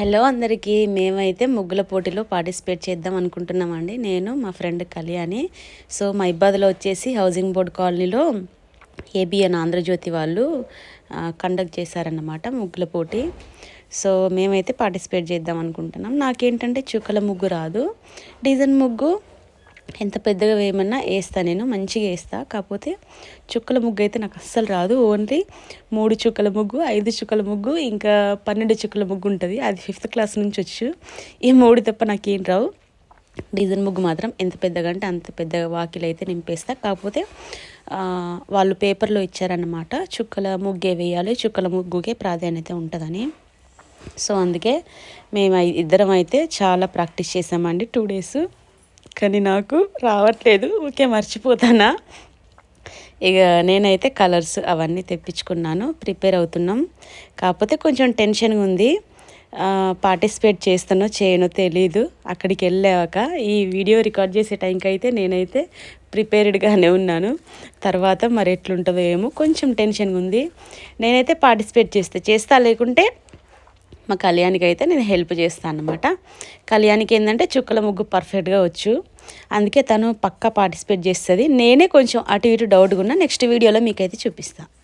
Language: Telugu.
హలో అందరికీ మేమైతే ముగ్గుల పోటీలో పార్టిసిపేట్ చేద్దాం అనుకుంటున్నామండి. నేను మా ఫ్రెండ్ కళ్యాణి. సో మా ఇబ్బాదిలో వచ్చేసి హౌసింగ్ బోర్డ్ కాలనీలో ఏబిఎన్ ఆంధ్రజ్యోతి వాళ్ళు కండక్ట్ చేశారన్నమాట ముగ్గుల పోటీ. సో మేమైతే పార్టిసిపేట్ చేద్దాం అనుకుంటున్నాం. నాకేంటంటే చుక్కల ముగ్గు రాదు. డిజైన్ ముగ్గు ఎంత పెద్దగా వేయమన్నా వేస్తా నేను మంచిగా వేస్తా. కాకపోతే చుక్కల ముగ్గు అయితే నాకు అస్సలు రాదు. ఓన్లీ మూడు చుక్కల ముగ్గు ఐదు చుక్కల ముగ్గు ఇంకా పన్నెండు చుక్కల ముగ్గు ఉంటుంది. అది ఫిఫ్త్ క్లాస్ నుంచి వచ్చు. ఈ మూడు తప్ప నాకేం రావు. డిజైన్ ముగ్గు మాత్రం ఎంత పెద్దగా అంటే అంత పెద్దగా వాకిలు అయితే నింపేస్తా. కాకపోతే వాళ్ళు పేపర్లో ఇచ్చారన్నమాట చుక్కల ముగ్గే వేయాలి చుక్కల ముగ్గుకే ప్రాధాన్యత ఉంటుందని. సో అందుకే మేము ఇద్దరం అయితే చాలా ప్రాక్టీస్ చేసామండి. టూ డేస్ కానీ నాకు రావట్లేదు. ఓకే మర్చిపోతానా? ఇక నేనైతే కలర్స్ అవన్నీ తెప్పించుకున్నాను. ప్రిపేర్ అవుతున్నాం. కాకపోతే కొంచెం టెన్షన్గా ఉంది. పార్టిసిపేట్ చేస్తానో చేయనో తెలీదు. అక్కడికి వెళ్ళాక ఈ వీడియో రికార్డ్ చేసే టైంకి అయితే నేనైతే ప్రిపేర్డ్గానే ఉన్నాను. తర్వాత మరి ఎట్లుంటుందో ఏమో కొంచెం టెన్షన్గా ఉంది. నేనైతే పార్టిసిపేట్ చేస్తే చేస్తా లేకుంటే మా కళ్యాణికి అయితే నేను హెల్ప్ చేస్తాను అనమాట కళ్యాణికి ఏంటంటే చుక్కల ముగ్గు పర్ఫెక్ట్గా వచ్చు. అందుకే తను పక్కా పార్టిసిపేట్ చేస్తుంది. నేనే కొంచెం అటు ఇటు డౌట్గా ఉన్నా నెక్స్ట్ వీడియోలో మీకైతే చూపిస్తాను